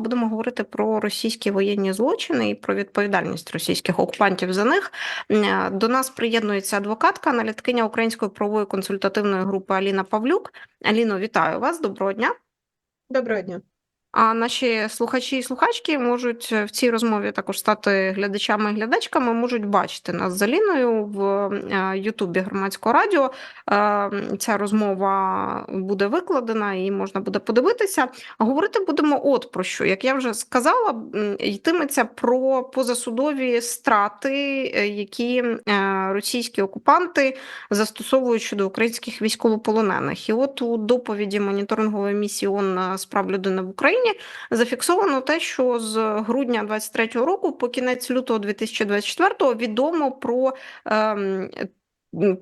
Будемо говорити про російські воєнні злочини і про відповідальність російських окупантів за них. Е, До нас приєднується адвокатка, аналітикиня Української правової консультативної групи Аліна Павлюк. Аліно, вітаю вас. Доброго дня. Доброго дня. А наші слухачі і слухачки можуть е, в цій розмові також стати глядачами і глядачками, можуть бачити нас з Аліною в е, Ютубі громадського радіо. Е, Ця розмова буде викладена і можна буде подивитися. Говорити будемо от про що. Як я вже сказала, йтиметься про позасудові страти, які російські окупанти застосовують щодо українських військовополонених. І от у доповіді моніторингової місії ООН з прав людини в Україні зафіксовано те, що з грудня 23-го року по кінець лютого 2024-го відомо про ем,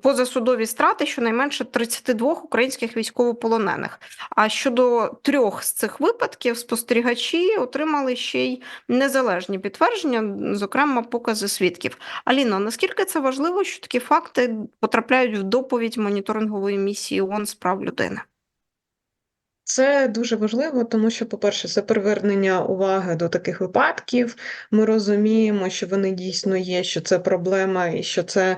позасудові страти щонайменше 32 українських військовополонених. А щодо трьох з цих випадків спостерігачі отримали ще й незалежні підтвердження, зокрема покази свідків. Аліно, наскільки це важливо, що такі факти потрапляють в доповідь моніторингової місії ООН з прав людини? Це дуже важливо, тому що, по-перше, це привернення уваги до таких випадків. Ми розуміємо, що вони дійсно є, що це проблема, і що це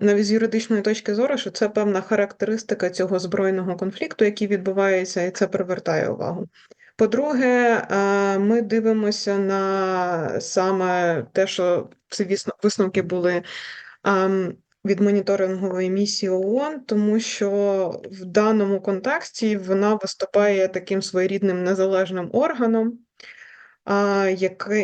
навіть з юридичної точки зору, що це певна характеристика цього збройного конфлікту, який відбувається, і це привертає увагу. По-друге, е, ми дивимося на саме те, що вісно- висновки були ем, від моніторингової місії ООН, тому що в даному контексті вона виступає таким своєрідним незалежним органом,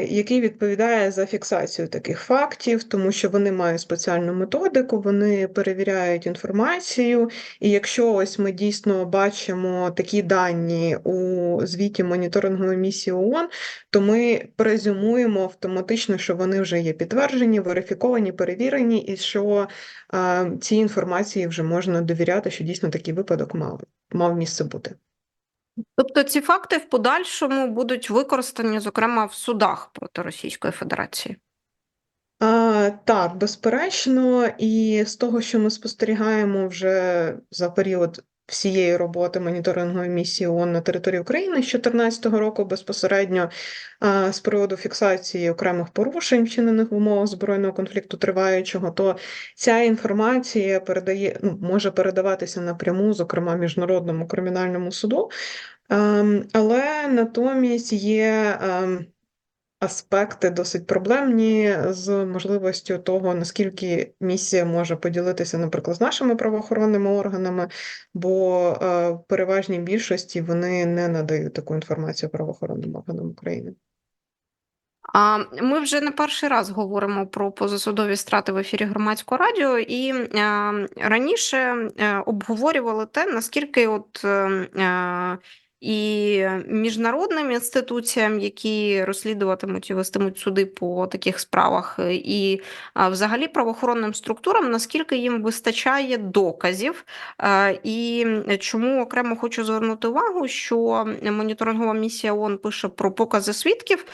який, відповідає за фіксацію таких фактів, тому що вони мають спеціальну методику, вони перевіряють інформацію. І якщо ось ми дійсно бачимо такі дані у звіті моніторингової місії ООН, то ми презюмуємо автоматично, що вони вже є підтверджені, верифіковані, перевірені, і що цій інформації вже можна довіряти, що дійсно такий випадок мав, мав місце бути. Тобто ці факти в подальшому будуть використані, зокрема, в судах проти Російської Федерації. А, так, безперечно, і з того, що ми спостерігаємо вже за період всієї роботи моніторингової місії ООН на території України з 2014 року, безпосередньо з приводу фіксації окремих порушень, вчинених в умовах збройного конфлікту триваючого, то ця інформація передає, ну, може передаватися напряму, зокрема Міжнародному кримінальному суду. Ем, але натомість є ем, аспекти досить проблемні з можливістю того, наскільки місія може поділитися, наприклад, з нашими правоохоронними органами, бо е, в переважній більшості вони не надають таку інформацію правоохоронним органам України. А ми вже не перший раз говоримо про позасудові страти в ефірі громадського радіо, і е, раніше е, обговорювали те, наскільки от. І міжнародним інституціям, які розслідуватимуть і вестимуть суди по таких справах, і взагалі правоохоронним структурам, наскільки їм вистачає доказів, і чому окремо хочу звернути увагу, що моніторингова місія ООН пише про покази свідків.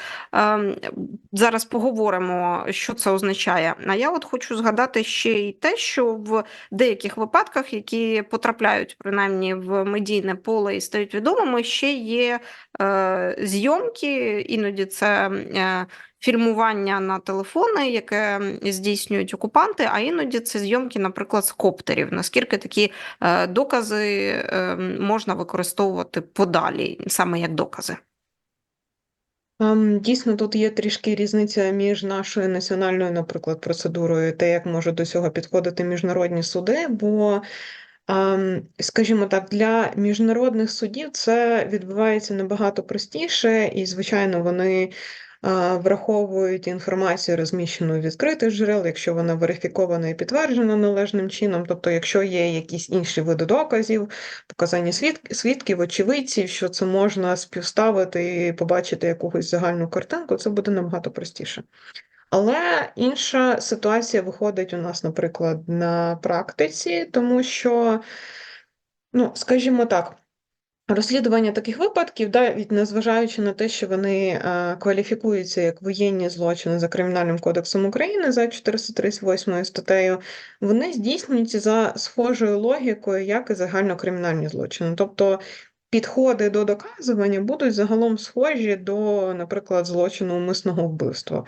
Зараз поговоримо, що це означає. А я от хочу згадати ще й те, що в деяких випадках, які потрапляють принаймні в медійне поле і стають відомими, ще є е, зйомки, іноді це е, фільмування на телефони, яке здійснюють окупанти, а іноді це зйомки, наприклад, з коптерів. Наскільки такі е, докази е, можна використовувати подалі, саме як докази? Ем, Дійсно, тут є трішки різниця між нашою національною, наприклад, процедурою те, як можуть до цього підходити міжнародні суди. Бо, скажімо так, для міжнародних судів це відбувається набагато простіше, і, звичайно, вони е, враховують інформацію, розміщену в відкритих джерел, якщо вона верифікована і підтверджена належним чином. Тобто, якщо є якісь інші види доказів, показання свідк- свідків, очевидців, що це можна співставити і побачити якусь загальну картинку, це буде набагато простіше. Але інша ситуація виходить у нас, наприклад, на практиці, тому що, ну, скажімо так, розслідування таких випадків, навіть незважаючи на те, що вони е, кваліфікуються як воєнні злочини за Кримінальним кодексом України за 438 статтею, вони здійснюються за схожою логікою, як і загальнокримінальні злочини. Тобто підходи до доказування будуть загалом схожі до, наприклад, злочину умисного вбивства.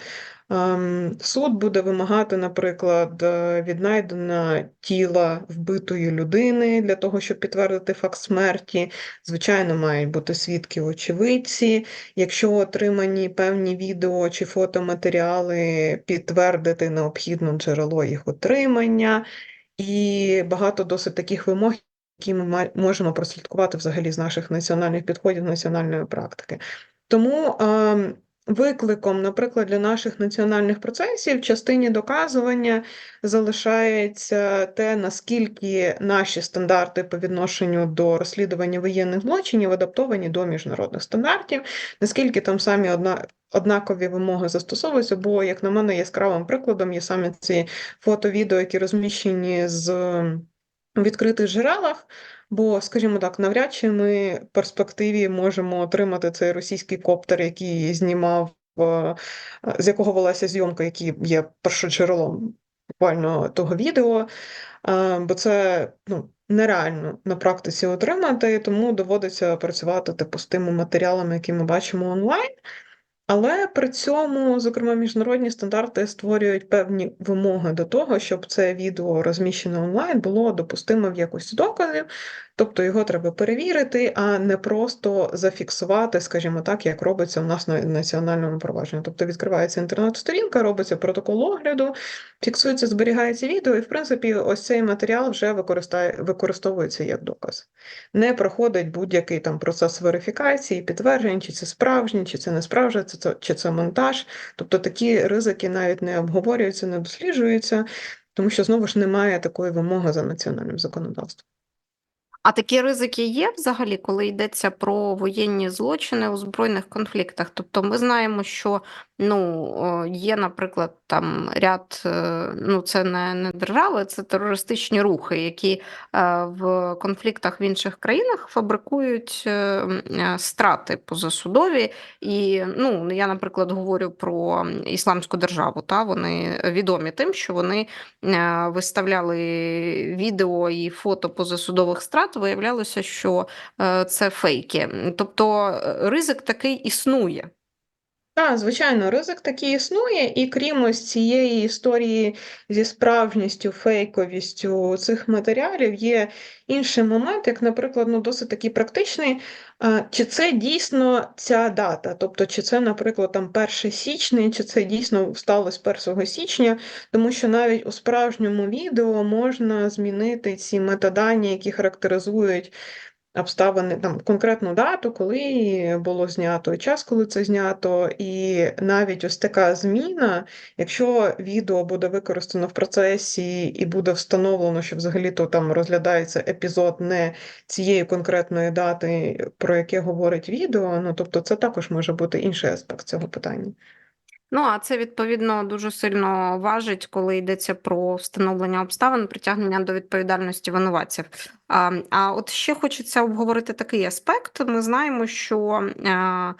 Ем, Суд буде вимагати, наприклад, е, віднайдення тіла вбитої людини для того, щоб підтвердити факт смерті. Звичайно, мають бути свідки очевидці. Якщо отримані певні відео чи фотоматеріали, підтвердити необхідно джерело їх отримання. І багато досить таких вимог, які ми можемо прослідкувати взагалі з наших національних підходів, національної практики. Тому ем, викликом, наприклад, для наших національних процесів в частині доказування залишається те, наскільки наші стандарти по відношенню до розслідування воєнних злочинів адаптовані до міжнародних стандартів, наскільки там самі одна. Однакові вимоги застосовуються, бо, як на мене, яскравим прикладом є саме ці фото-відео, які розміщені з відкритих джерелах. Бо, скажімо так, навряд чи ми в перспективі можемо отримати цей російський коптер, який знімав, е, з якого велася зйомка, який є першоджерелом буквально того відео, е, бо це ну, нереально на практиці отримати, тому доводиться працювати типу з тими матеріалами, які ми бачимо онлайн. Але при цьому, зокрема, міжнародні стандарти створюють певні вимоги до того, щоб це відео розміщене онлайн було допустимо в якості доказів, тобто його треба перевірити, а не просто зафіксувати, скажімо так, як робиться у нас на національному провадженні. Тобто відкривається інтернет-сторінка, робиться протокол огляду, фіксується, зберігається відео, і в принципі, ось цей матеріал вже використовується як доказ. Не проходить будь-який там процес верифікації, підтверджень, чи це справжнє, чи це не справжнє, чи це, чи це монтаж. Тобто такі ризики навіть не обговорюються, не досліджуються, тому що знову ж немає такої вимоги за національним законодавством. А такі ризики є взагалі, коли йдеться про воєнні злочини у збройних конфліктах? Тобто ми знаємо, що ну, є, наприклад, там ряд, е, ну це не, не держави, це терористичні рухи, які е, в конфліктах в інших країнах фабрикують е, страти позасудові. І ну, я, наприклад, говорю про Ісламську державу. Та вони відомі тим, що вони виставляли відео і фото позасудових страт, виявлялося, що е, це фейки. Тобто е, ризик такий існує. Так, звичайно, ризик такий існує, і крім ось цієї історії зі справжністю, фейковістю цих матеріалів, є інший момент, як, наприклад, ну, досить такий практичний. Чи це дійсно ця дата? Тобто, чи це, наприклад, там 1 січня, чи це дійсно сталося 1 січня, тому що навіть у справжньому відео можна змінити ці метадані, які характеризують обставини, там конкретну дату, коли було знято, і час, коли це знято, і навіть ось така зміна, якщо відео буде використано в процесі і буде встановлено, що взагалі-то там розглядається епізод не цієї конкретної дати, про яке говорить відео, ну тобто це також може бути інший аспект цього питання. Ну, а це відповідно дуже сильно важить, коли йдеться про встановлення обставин, притягнення до відповідальності винуватців. А, а от ще хочеться обговорити такий аспект. Ми знаємо, що е,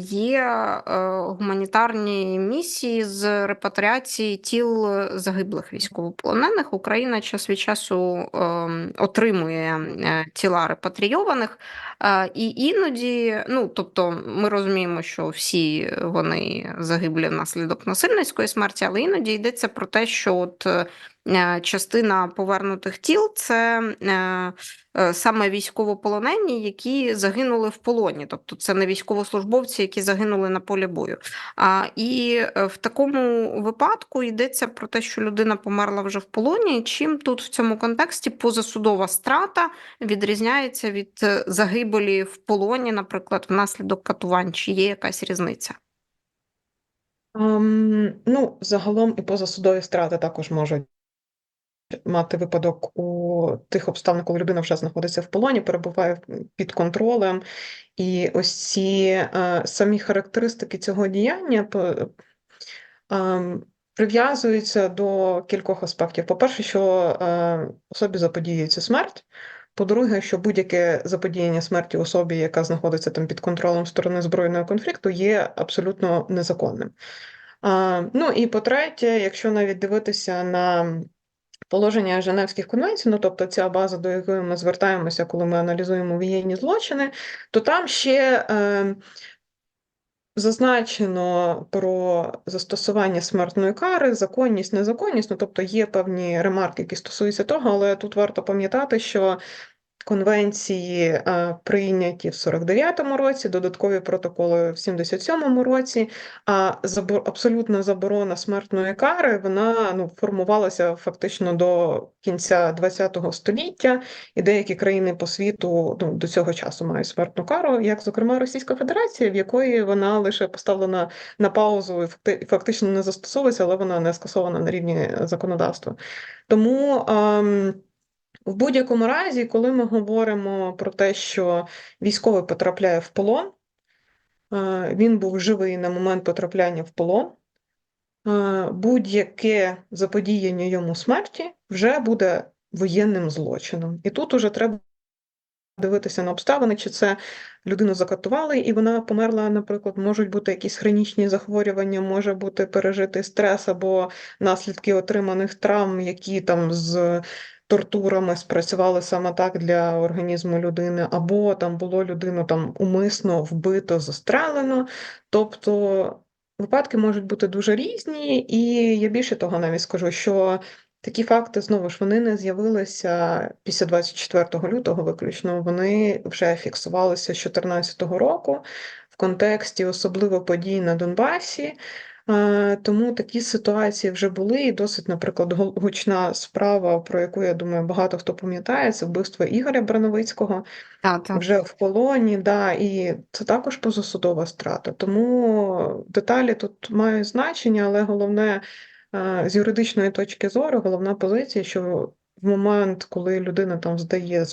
є е, гуманітарні місії з репатріації тіл загиблих військовополонених. Україна час від часу е, отримує е, тіла репатрійованих. Е, І іноді, ну тобто, ми розуміємо, що всі вони загиблі внаслідок насильницької смерті, але іноді йдеться про те, що от е, частина повернутих тіл це е, е, саме військовополонені, які загинули в полоні, тобто це не військовослужбовці, які загинули на полі бою. І е, в такому випадку йдеться про те, що людина померла вже в полоні. Чим тут в цьому контексті позасудова страта відрізняється від е, загибелі в полоні, наприклад, внаслідок катувань, чи є якась різниця? Ем, ну, загалом і позасудові страти також можуть мати випадок у тих обставинах, коли людина вже знаходиться в полоні, перебуває під контролем. І ось ці е, самі характеристики цього діяння по- ем, прив'язуються до кількох аспектів. По-перше, що е, особі заподіюється смерть. По-друге, що будь-яке заподіяння смерті особі, яка знаходиться там під контролем сторони збройного конфлікту, є абсолютно незаконним. А, ну і по-третє, якщо навіть дивитися на положення Женевських конвенцій, ну тобто ця база, до якої ми звертаємося, коли ми аналізуємо воєнні злочини, то там ще е, зазначено про застосування смертної кари, законність, незаконність. Ну тобто є певні ремарки, які стосуються того, але тут варто пам'ятати, що конвенції е, прийняті в 49-му році, додаткові протоколи в 77-му році. А абсолютна заборона смертної кари вона ну, формувалася фактично до кінця ХХ століття, і деякі країни по світу ну, до цього часу мають смертну кару, як зокрема Російська Федерація, в якої вона лише поставлена на паузу і факти- фактично не застосовується, але вона не скасована на рівні законодавства. Тому. ем, в будь-якому разі, коли ми говоримо про те, що військовий потрапляє в полон, е, він був живий на момент потрапляння в полон, е, будь-яке заподіяння йому смерті вже буде воєнним злочином. І тут уже треба дивитися на обставини, чи це людину закатували, і вона померла, наприклад, можуть бути якісь хронічні захворювання, може бути пережитий стрес або наслідки отриманих травм, які там з тортурами спрацювали саме так для організму людини, або там було людину там умисно вбито, застрелено. Тобто випадки можуть бути дуже різні, і я більше того навіть скажу, що такі факти знову ж вони не з'явилися після 24 лютого виключно. Вони вже фіксувалися з 2014 року в контексті особливо подій на Донбасі. Е, Тому такі ситуації вже були, і досить, наприклад, гучна справа, про яку я думаю, багато хто пам'ятає, це вбивство Ігоря Брановицького Та, та. вже в полоні, да, і це також позасудова страта. Тому деталі тут мають значення, але головне е, з юридичної точки зору, головна позиція, що в момент, коли людина там здає,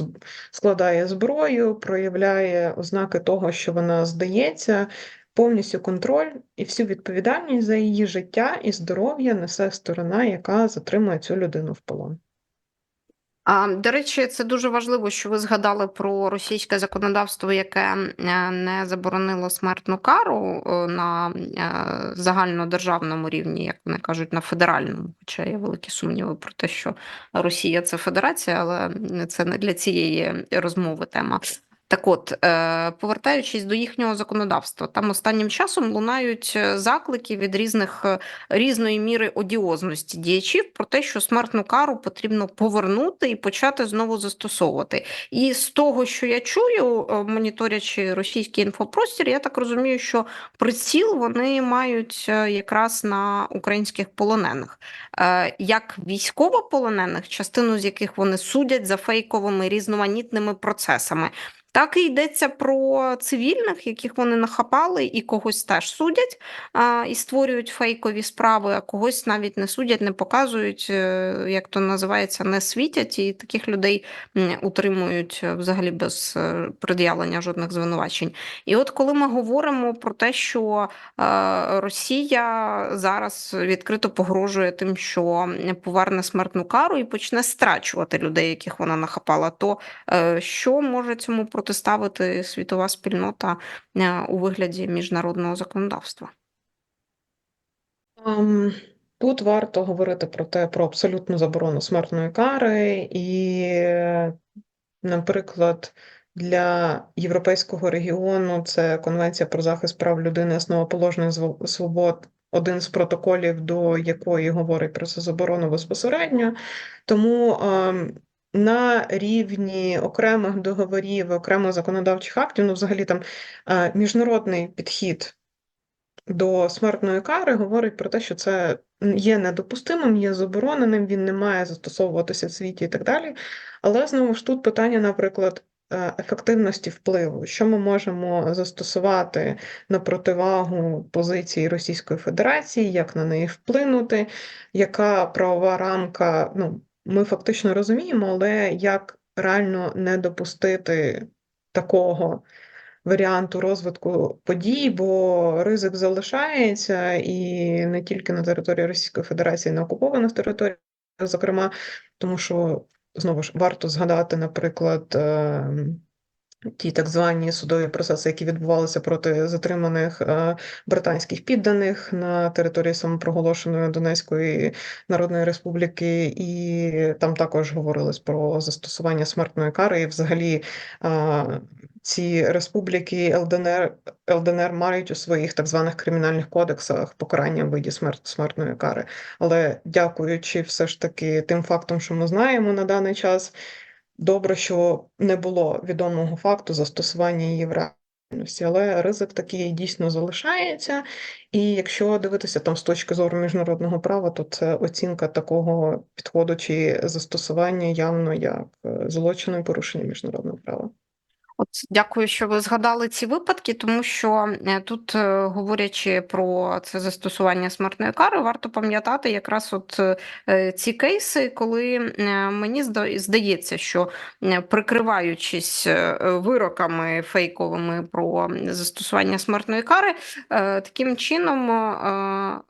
складає зброю, проявляє ознаки того, що вона здається, повністю контроль і всю відповідальність за її життя і здоров'я несе сторона, яка затримує цю людину в полон. А, до речі, це дуже важливо, що ви згадали про російське законодавство, яке е, не заборонило смертну кару е, на е, загальнодержавному рівні, як вони кажуть, на федеральному. Хоча є великі сумніви про те, що Росія це федерація, але це не для цієї розмови тема. Так от, е, повертаючись до їхнього законодавства, там останнім часом лунають е, заклики від різних е, різної міри одіозності діячів про те, що смертну кару потрібно повернути і почати знову застосовувати. І з того, що я чую, моніторячи російський інфопростір, я так розумію, що приціл вони мають якраз на українських полонених, як військовополонених, частину з яких вони судять за фейковими різноманітними процесами. Так і йдеться про цивільних, яких вони нахапали, і когось теж судять а, і створюють фейкові справи, а когось навіть не судять, не показують, е, як то називається, не світять, і таких людей утримують е, взагалі без е, пред'явлення жодних звинувачень. І от коли ми говоримо про те, що Росія зараз відкрито погрожує тим, що поверне смертну кару і почне страчувати людей, яких вона нахапала, то Що може цьому протиставити світова спільнота е, у вигляді міжнародного законодавства? Ем, Тут варто говорити про те, про абсолютну заборону смертної кари, і, наприклад, для європейського регіону це Конвенція про захист прав людини, основоположних свобод, один з протоколів, до якої говорить про це заборону безпосередньо. Тому ем, на рівні окремих договорів, окремих законодавчих актів, ну, взагалі там е, міжнародний підхід до смертної кари говорить про те, що це є недопустимим, є забороненим, він не має застосовуватися в світі і так далі. Але знову ж тут питання, наприклад, е, ефективності впливу, що ми можемо застосувати на противагу позиції Російської Федерації, як на неї вплинути, яка правова рамка, ну, ми фактично розуміємо, але як реально не допустити такого варіанту розвитку подій, бо ризик залишається і не тільки на території Російської Федерації, на окупованих територіях, зокрема, тому що знову ж варто згадати, наприклад, е, ті так звані судові процеси, які відбувалися проти затриманих е, британських підданих на території самопроголошеної Донецької Народної Республіки, і там також говорилось про застосування смертної кари. І взагалі е, ці республіки ЛДНР, ЛДНР мають у своїх так званих кримінальних кодексах покарання в виді смерт, смертної кари. Але дякуючи все ж таки тим фактам, що ми знаємо на даний час. Добре, що не було відомого факту застосування її в реальності, але ризик такий дійсно залишається. І якщо дивитися там з точки зору міжнародного права, то це оцінка такого підходу чи застосування явно як е, злочину і порушення міжнародного права. От дякую, що ви згадали ці випадки, тому що е, тут, е, говорячи про це застосування смертної кари, варто пам'ятати якраз от е, ці кейси, коли мені зда- здається, що прикриваючись вироками фейковими про застосування смертної кари, таким чином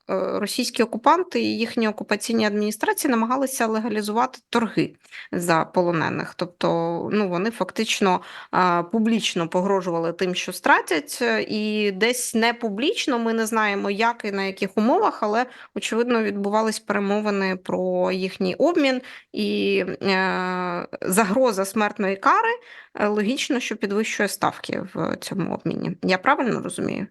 російські окупанти і їхні окупаційні адміністрації намагалися легалізувати торги за полонених. Тобто, ну вони фактично публічно погрожували тим, що стратять, е, і десь не публічно. Ми не знаємо, як і на яких умовах, але очевидно відбувались перемовини про їхній обмін і е, загроза смертної кари е, логічно, що підвищує ставки в цьому обміні. Я правильно розумію?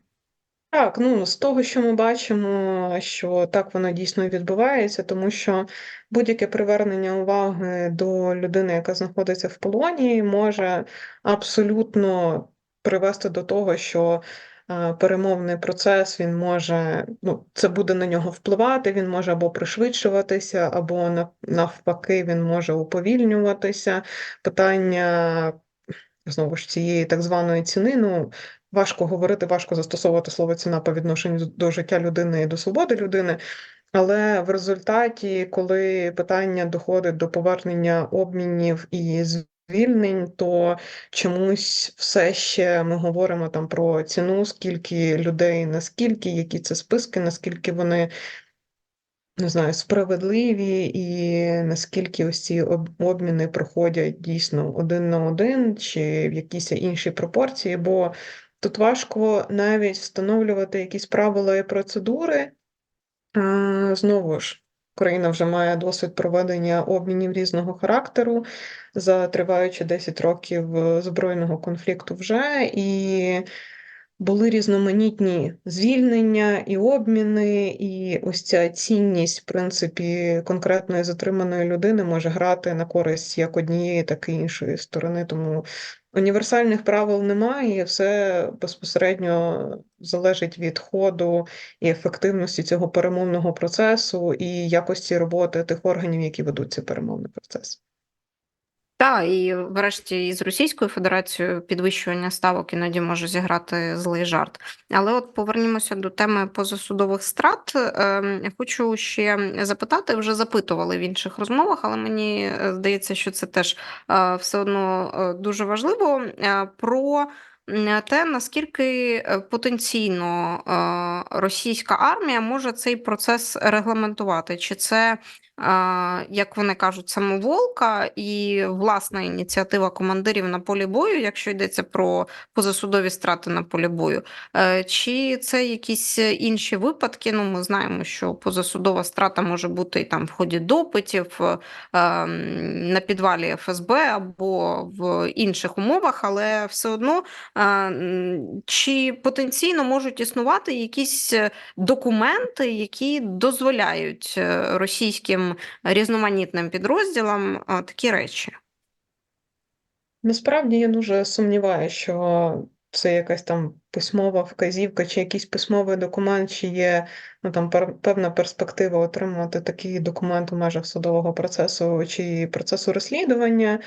Так, ну з того, що ми бачимо, що так воно дійсно відбувається, тому що будь-яке привернення уваги до людини, яка знаходиться в полоні, може абсолютно привести до того, що е, перемовний процес він може, ну, це буде на нього впливати, він може або пришвидшуватися, або навпаки, він може уповільнюватися. Питання знову ж цієї так званої ціни, ну. Важко говорити, важко застосовувати слово ціна по відношенню до- життя людини і до свободи людини. Але в результаті, коли питання доходить до повернення обмінів і звільнень, то чомусь все ще ми говоримо там про ціну, скільки людей, наскільки, які це списки, наскільки вони не знаю, справедливі, і наскільки ось ці обміни проходять дійсно один на один, чи в якісь інші пропорції, бо тут важко навіть встановлювати якісь правила і процедури. Знову ж, Україна вже має досвід проведення обмінів різного характеру за триваючи 10 років е, збройного конфлікту вже, і були різноманітні звільнення і обміни, і ось ця цінність, в принципі, конкретної затриманої людини може грати на користь як однієї, так і іншої сторони. Тому універсальних правил немає, і все безпосередньо залежить від ходу і ефективності цього перемовного процесу і якості роботи тих органів, які ведуть цей перемовний процес. Так, і врешті із Російською Федерацією підвищування ставок іноді може зіграти злий жарт. Але от повернімося до теми позасудових страт. Ем, Хочу ще запитати, вже запитували в інших розмовах, але мені е, здається, що це теж е, все одно е, дуже важливо про. Те, наскільки потенційно російська армія може цей процес регламентувати, чи це як вони кажуть, самоволка і власна ініціатива командирів на полі бою, якщо йдеться про позасудові страти на полі бою, Е, чи це якісь інші випадки? Ну, ми знаємо, що позасудова страта може бути і там в ході допитів е, на підвалі ФСБ або в інших умовах, але все одно е, чи потенційно можуть існувати якісь документи, які дозволяють е, різноманітним підрозділам такі речі. Насправді я дуже сумніваюся, що це якась там письмова вказівка, чи якийсь письмовий документ, чи є ну, там, певна перспектива отримати такий документ у межах судового процесу чи процесу розслідування,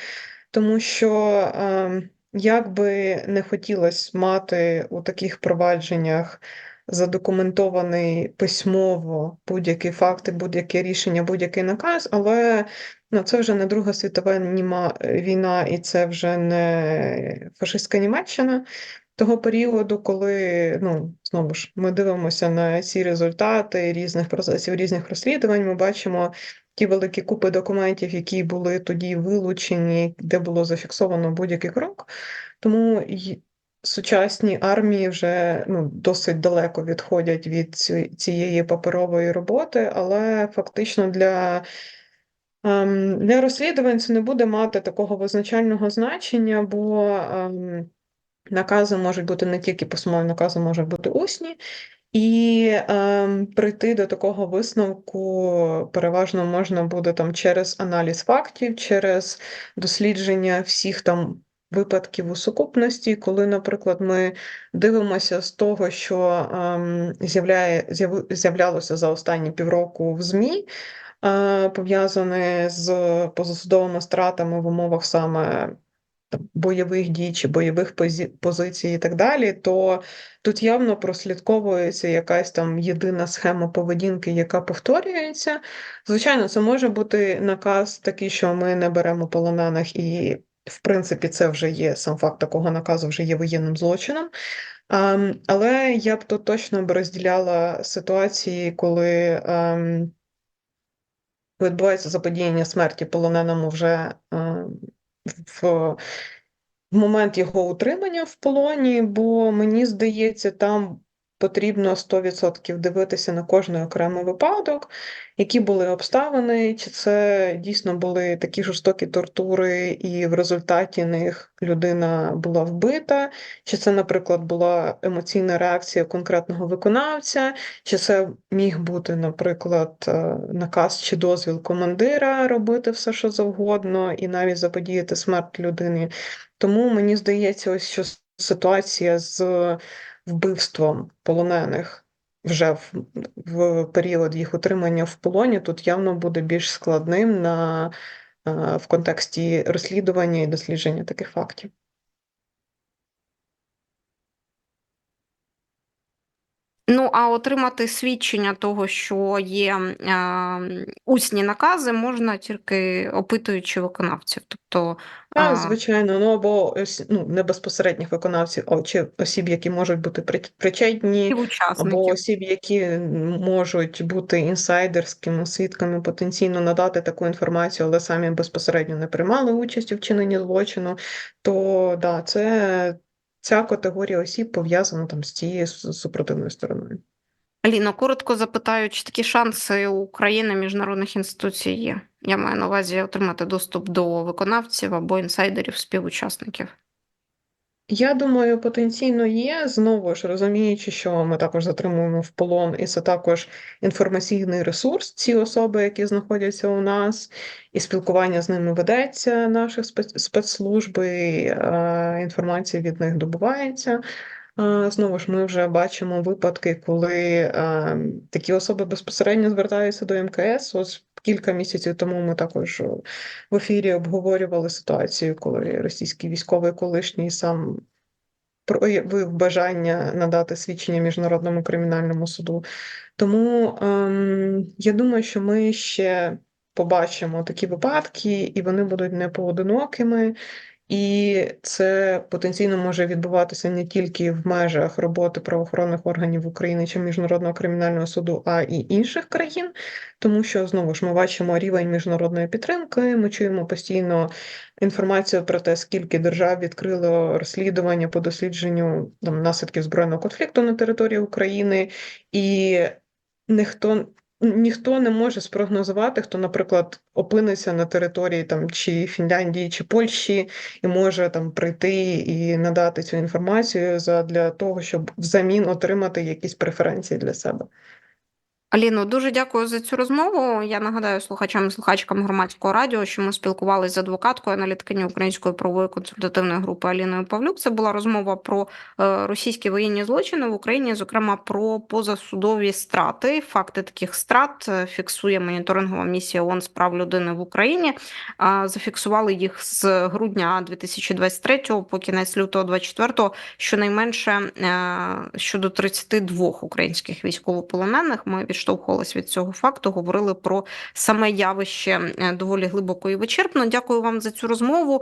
тому що е, як би не хотілося мати у таких провадженнях задокументований письмово будь-які факти, будь-яке рішення, будь-який наказ, але Ну, це вже не Друга світова війна, і це вже не фашистська Німеччина того періоду, коли, ну, знову ж, ми дивимося на ці результати різних процесів, різних розслідувань, ми бачимо, ті великі купи документів, які були тоді вилучені, де було зафіксовано будь-який крок. Тому сучасні армії вже ну, досить далеко відходять від цієї паперової роботи, але фактично для Ем, Для розслідувань це не буде мати такого визначального значення, бо ем, накази можуть бути не тільки письмові, накази можуть бути усні, і ем, прийти до такого висновку переважно можна буде там через аналіз фактів, через дослідження всіх там випадків у сукупності, коли, наприклад, ми дивимося з того, що ем, з'являє, з'являлося за останні півроку в ЗМІ е, пов'язане з позасудовими стратами в умовах саме бойових дій чи бойових позицій і так далі, то тут явно прослідковується якась там єдина схема поведінки, яка повторюється. Звичайно, це може бути наказ такий, що ми не беремо полонених, і в принципі це вже є сам факт такого наказу, вже є воєнним злочином. Ем, Але я б тут точно б розділяла ситуації, коли ем, відбувається заподіяння смерті полоненому вже е, в в момент його утримання в полоні, бо мені здається, там потрібно 100% дивитися на кожний окремий випадок, які були обставини, чи це дійсно були такі жорстокі тортури, і в результаті них людина була вбита, чи це, наприклад, була емоційна реакція конкретного виконавця, чи це міг бути, наприклад, е, наказ чи дозвіл командира робити все, що завгодно, і навіть заподіяти смерть людини. Тому мені здається, ось що ситуація з вбивством полонених вже в, в період їх утримання в полоні тут явно буде більш складним на, е, в контексті розслідування і дослідження таких фактів. Ну, а отримати свідчення того, що є е, усні накази, можна тільки опитуючи виконавців. Тобто, Так, звичайно, ну або ось, ну, не безпосередніх виконавців, а чи осіб, які можуть бути при- причетні, або осіб, які можуть бути інсайдерськими свідками, потенційно надати таку інформацію, але самі безпосередньо не приймали участь у вчиненні злочину, то да, це ця категорія осіб пов'язана там з цією супротивною стороною. Аліно, коротко запитаю, чи такі шанси України міжнародних інституцій є? Я маю на увазі отримати доступ до виконавців або інсайдерів, співучасників. Я думаю, потенційно є, знову ж розуміючи, що ми також затримуємо в полон, і це також інформаційний ресурс, ці особи, які знаходяться у нас, і спілкування з ними ведеться наших спец- спецслужб, і е, інформація від них добувається. Е, Знову ж ми вже бачимо випадки, коли е, такі особи безпосередньо звертаються до МКС. Ось кілька місяців тому ми також е, в ефірі обговорювали ситуацію, коли російський військовий колишній сам проявив бажання надати свідчення Міжнародному кримінальному суду. Тому ем, я думаю, що ми ще побачимо такі випадки, і вони будуть не поодинокими. І це потенційно може відбуватися не тільки в межах роботи правоохоронних органів України чи Міжнародного кримінального суду, а і інших країн, тому що знову ж ми бачимо рівень міжнародної підтримки. Ми чуємо постійно інформацію про те, скільки держав відкрило розслідування по дослідженню там, наслідків збройного конфлікту на території України, і ніхто. Ніхто не може спрогнозувати, хто, наприклад, опиниться на території там чи Фінляндії, чи Польщі, і може там прийти і надати цю інформацію для того, щоб взамін отримати якісь преференції для себе. Аліно, дуже дякую за цю розмову. Я нагадаю слухачам і слухачкам громадського радіо, що ми спілкувалися з адвокаткою аналітикині Української правової консультативної групи Аліною Павлюк. Це була розмова про е, російські воєнні злочини в Україні, зокрема про позасудові страти. Факти таких страт е, фіксує моніторингова місія ООН з прав людини в Україні. Зафіксували їх з грудня 2023 по кінець лютого 2024, щонайменше е, щодо 32 українських військовополонених. Ми відштовхувалися від цього факту, говорили про саме явище е, доволі глибоко і вичерпно. Дякую вам за цю розмову.